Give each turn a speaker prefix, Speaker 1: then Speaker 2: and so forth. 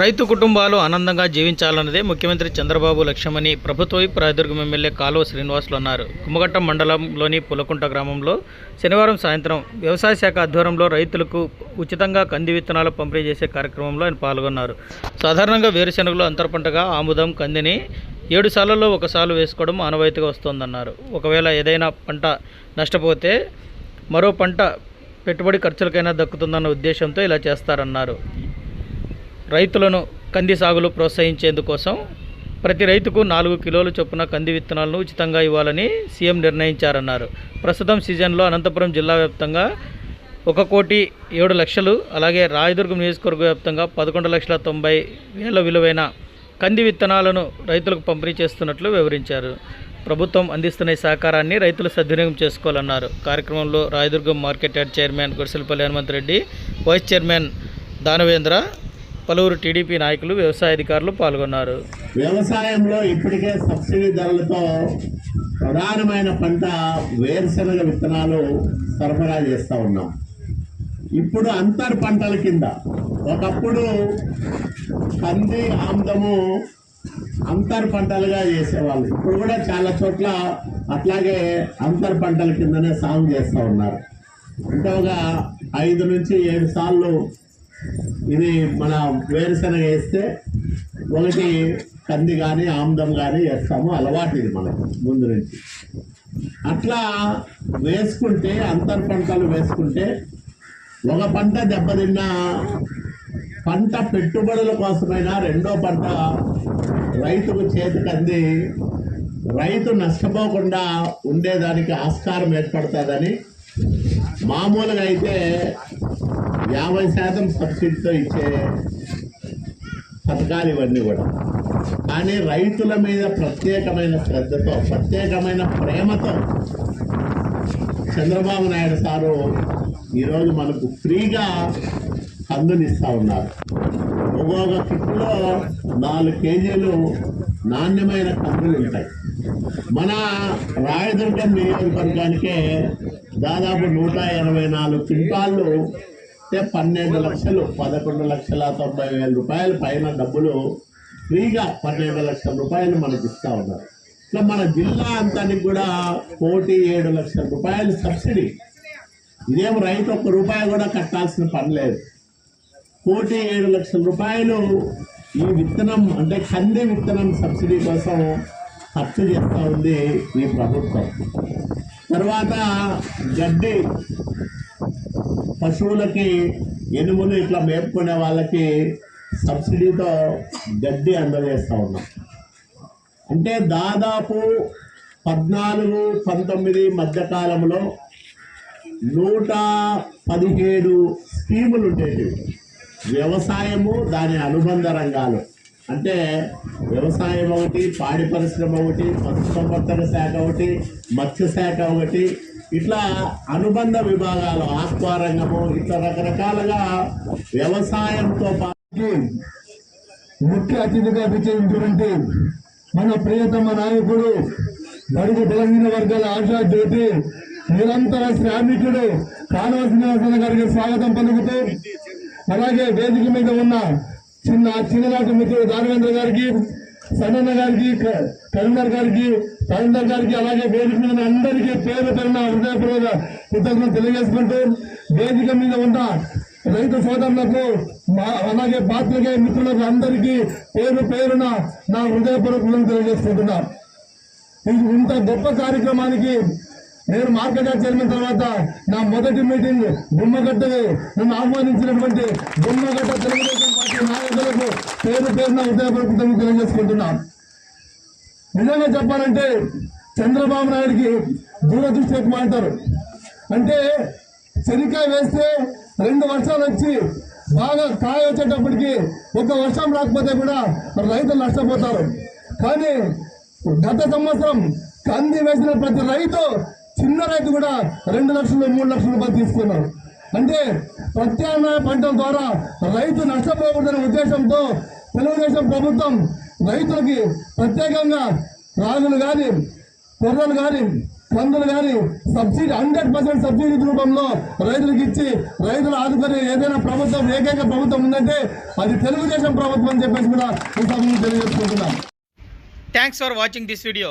Speaker 1: రైతు కుటుంబాలు ఆనందంగా జీవించాలన్నదే ముఖ్యమంత్రి చంద్రబాబు లక్ష్యమని ప్రభుత్వ వైపు ఎమ్మెల్యే కాలువ శ్రీనివాసులు అన్నారు. కుమ్మగట్ట మండలంలోని పులకుంట గ్రామంలో శనివారం సాయంత్రం వ్యవసాయ శాఖ ఆధ్వర్యంలో రైతులకు ఉచితంగా కంది విత్తనాలు పంపిణీ చేసే కార్యక్రమంలో ఆయన పాల్గొన్నారు. సాధారణంగా వేరుశెనగలు అంతర పంటగా ఆముదం కందిని ఏడు సార్లలో ఒక సాలు వేసుకోవడం ఆనవాయితీగా వస్తోందన్నారు. ఒకవేళ ఏదైనా పంట నష్టపోతే మరో పంట పెట్టుబడి ఖర్చులకైనా దక్కుతుందన్న ఉద్దేశంతో ఇలా చేస్తారన్నారు. రైతులను కంది సాగులు ప్రోత్సహించేందుకోసం ప్రతి రైతుకు నాలుగు కిలోల చొప్పున కంది విత్తనాలను ఉచితంగా ఇవ్వాలని సీఎం నిర్ణయించారన్నారు. ప్రస్తుతం సీజన్లో అనంతపురం జిల్లా వ్యాప్తంగా ఒక కోటి ఏడు లక్షలు అలాగే రాయదుర్గం నియోజకవర్గ వ్యాప్తంగా పదకొండు లక్షల తొంభై వేల విలువైన కంది విత్తనాలను రైతులకు పంపిణీ చేస్తున్నట్లు వివరించారు. ప్రభుత్వం అందిస్తున్న ఈ సహకారాన్ని రైతులు సద్వినియోగం చేసుకోవాలన్నారు. కార్యక్రమంలో Rayadurgam market yard chairman Gudiselapalli Hanumanth Reddy vice chairman Danavendra పలువురు టీడీపీ నాయకులు వ్యవసాయ అధికారులు పాల్గొన్నారు.
Speaker 2: వ్యవసాయంలో ఇప్పటికే సబ్సిడీ ధరలతో ప్రధానమైన పంట వేరుశనగ విత్తనాలు సరఫరా చేస్తూ ఉన్నాం. ఇప్పుడు అంతర్ పంటల కింద ఒకప్పుడు కంది ఆమ్దము అంతర్ పంటలుగా చేసేవాళ్ళు. ఇప్పుడు కూడా చాలా చోట్ల అట్లాగే అంతర్ పంటల కిందనే సాగు చేస్తూ ఉన్నారు. అంటే ఒక ఐదు నుంచి ఏడు సార్లు ఇది మన వేరుశనగ వేస్తే ఒకటి కంది కానీ ఆముదం కానీ వేస్తాము. అలవాటు ఇది మనకు ముందు నుంచి. అట్లా వేసుకుంటే అంతర్ పంటలు వేసుకుంటే ఒక పంట దెబ్బతిన్నా పంట పెట్టుబడుల కోసమైనా రెండో పంట రైతుకు చేతికి అంది. రైతు నష్టపోకుండా ఉండేదానికి ఆస్కారం ఏర్పడుతుందని మామూలుగా అయితే యాభై శాతం సబ్సిడీతో ఇచ్చే పథకాలు ఇవన్నీ కూడా. కానీ రైతుల మీద ప్రత్యేకమైన శ్రద్ధతో ప్రత్యేకమైన ప్రేమతో చంద్రబాబు నాయుడు సారు ఈరోజు మనకు ఫ్రీగా కందునిస్తూ ఉన్నారు. ఒక్కొక్క కిట్లో నాలుగు కేజీలు నాణ్యమైన కందులు ఉంటాయి. మన రాయదుర్గం నియోజకవర్గానికే దాదాపు నూట ఎనభై నాలుగు క్వింటాళ్ళు అంటే పన్నెండు లక్షలు పదకొండు లక్షల తొంభై వేల రూపాయల పైన డబ్బులు ఫ్రీగా పన్నెండు లక్షల రూపాయలు మనకి ఇస్తా ఉన్నారు. ఇట్లా మన జిల్లా అంతానికి కూడా కోటి ఏడు లక్షల రూపాయలు సబ్సిడీ. ఇదేం రైతు ఒక్క రూపాయి కూడా కట్టాల్సిన పని లేదు. కోటి ఏడు లక్షల రూపాయలు ఈ విత్తనం అంటే కంది విత్తనం సబ్సిడీ కోసం ఖర్చు చేస్తూ ఉంది ఈ ప్రభుత్వం. తర్వాత గడ్డి. పశువులకి ఎనుములు ఇట్లా మేపుకునే వాళ్ళకి సబ్సిడీతో గడ్డి అందజేస్తూ ఉన్నాం. అంటే దాదాపు పద్నాలుగు పంతొమ్మిది మధ్యకాలంలో నూట పదిహేడు స్కీములు ఉండేవి వ్యవసాయము దాని అనుబంధ రంగాలు. అంటే వ్యవసాయం ఒకటి పాడి పరిశ్రమ ఒకటి పశుసంవర్ధన శాఖ ఒకటి మత్స్య శాఖ ఒకటి ఇట్లా అనుబంధ విభాగాలు ఆత్మారంగము ఇట్లా రకరకాలుగా వ్యవసాయంతో పాటు
Speaker 3: ముఖ్య అతిథిగా విచ్చేసినటువంటి మన ప్రియతమ నాయకుడు బడుగు బలహీన వర్గాల ఆశా జ్యోతి నిరంతర శ్రామికుడు కాలువ శ్రీనివాసన గారికి స్వాగతం పలుకుతూ అలాగే వేదిక మీద ఉన్న చిన్న చిన్ననాటి మిత్రుడు రాఘవేంద్ర గారికి సన్నన్న గారికి క- కరీంనగర్ గారికి కరీంనగర్ గారికి అలాగే వేదిక మీద అందరికీ పేరు పేరున హృదయపూర్వక కృతజ్ఞతలు తెలియజేసుకుంటూ వేదిక మీద ఉన్న రైతు సోదరులకు మా అలాగే పాత్రికే మిత్రులకు అందరికీ పేరు పేరున నా హృదయపూర్వకం తెలియజేసుకుంటున్నా. ఇంత గొప్ప కార్యక్రమానికి నేను మార్కెట్ యార్డ్ చైర్మన్ తర్వాత నా మొదటి మీటింగ్ బొమ్మగట్టకు నన్ను ఆహ్వానించినటువంటి బొమ్మగట్ట తెలుగుదేశం పార్టీ నాయకులకు పేరు పేరున హృదయపూర్వకం తెలియజేసుకుంటున్నా నిజంగా చెప్పాలంటే చంద్రబాబు నాయుడికి దూరదృష్టి ఎక్కువ అంటారు. అంటే చెనికాయ వేస్తే రెండు వర్షాలు వచ్చి బాగా కాయ వచ్చేటప్పటికి ఒక వర్షం రాకపోతే కూడా రైతులు నష్టపోతారు. కానీ గత సంవత్సరం కంది వేసిన ప్రతి రైతు చిన్న రైతు కూడా రెండు లక్షలు మూడు లక్షల రూపాయలు తీసుకున్నారు. అంటే ప్రత్యామ్నాయ పంటల ద్వారా రైతు నష్టపోకూడదనే ఉద్దేశంతో తెలుగుదేశం ప్రభుత్వం రైతులకి ప్రత్యేకంగా రాగులు కానీ కొర్రలు కానీ కందులు కానీ సబ్సిడీ హండ్రెడ్ పర్సెంట్ సబ్సిడీ రూపంలో రైతులకు ఇచ్చి రైతులు ఆదుకునే ఏదైనా ప్రభుత్వం ఏకైక ప్రభుత్వం ఉందంటే అది తెలుగుదేశం ప్రభుత్వం అని చెప్పేసి కూడా ఈ సమయంలో తెలియజేసుకుంటున్నాం.
Speaker 1: Thanks for watching this video